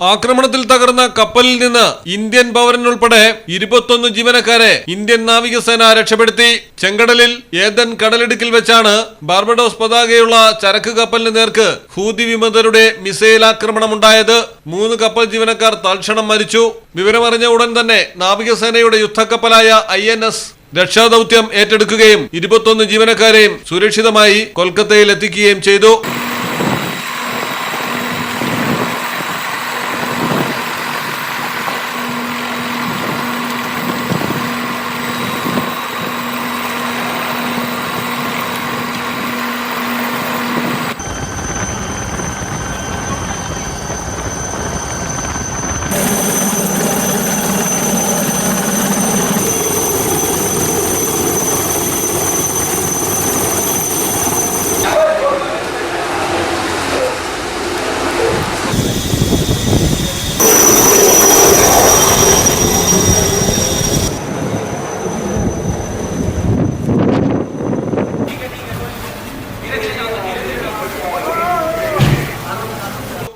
ആക്രമണത്തിൽ തകർന്ന കപ്പലിൽ നിന്ന് ഇന്ത്യൻ പൗരനുൾപ്പെടെ ഇരുപത്തൊന്ന് ജീവനക്കാരെ ഇന്ത്യൻ നാവികസേന രക്ഷപ്പെടുത്തി. ചെങ്കടലിൽ ഏതൻ കടലിടുക്കിൽ വെച്ചാണ് ബാർബഡോസ് പതാകയുള്ള ചരക്ക് കപ്പലിന് നേർക്ക് ഹൂതി വിമതരുടെ മിസൈൽ ആക്രമണം ആക്രമണമുണ്ടായത്. മൂന്ന് കപ്പൽ ജീവനക്കാർ തൽക്ഷണം മരിച്ചു. വിവരമറിഞ്ഞ ഉടൻ തന്നെ നാവികസേനയുടെ യുദ്ധക്കപ്പലായ ഐ എൻ എസ് രക്ഷാദൌത്യം ഏറ്റെടുക്കുകയും ഇരുപത്തൊന്ന് ജീവനക്കാരെയും സുരക്ഷിതമായി കൊൽക്കത്തയിൽ എത്തിക്കുകയും ചെയ്തു.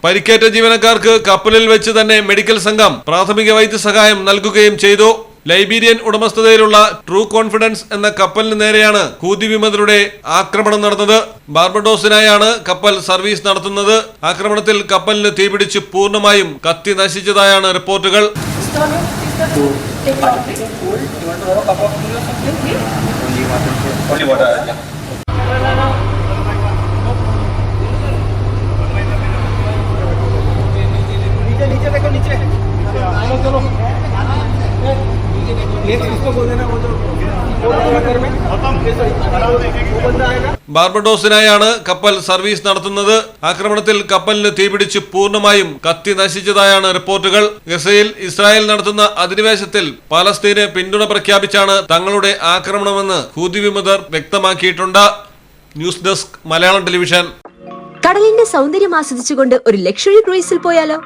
പരിക്കേറ്റ ജീവനക്കാർക്ക് കപ്പലിൽ വെച്ച് തന്നെ മെഡിക്കൽ സംഘം പ്രാഥമിക വൈദ്യസഹായം നൽകുകയും ചെയ്തു ലൈബീരിയൻ ഉടമസ്ഥതയിലുള്ള ട്രൂ കോൺഫിഡൻസ് എന്ന കപ്പലിന് നേരെയാണ് ഹൂതി വിമതരുടെ ആക്രമണം നടന്നത് ബാർബഡോസിനായാണ് കപ്പൽ സർവീസ് നടത്തുന്നത് ആക്രമണത്തിൽ കപ്പലിന് തീപിടിച്ച് പൂർണമായും കത്തി നശിച്ചതായാണ് റിപ്പോർട്ടുകൾ Only water, take ബാർബഡോസിനായാണ് കപ്പൽ സർവീസ് നടത്തുന്നത്. ആക്രമണത്തിൽ കപ്പലിന് തീപിടിച്ച് പൂർണമായും കത്തി നശിച്ചതായാണ് റിപ്പോർട്ടുകൾ. ഗസയിൽ ഇസ്രായേൽ നടത്തുന്ന അധിനിവേശത്തിൽ പാലസ്തീന് പിന്തുണ പ്രഖ്യാപിച്ചാണ് തങ്ങളുടെ ആക്രമണമെന്ന് ഹൂതി വിമതർ വ്യക്തമാക്കിയിട്ടുണ്ട്. News desk Malayalam television. കടലിന്റെ സൗന്ദര്യം ആസ്വദിച്ചുകൊണ്ട് ഒരു ലക്ഷറി ക്രൂയിസിൽ പോയാലോ?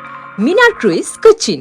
മിനാ ക്രൂയിസ് കൊച്ചിൻ.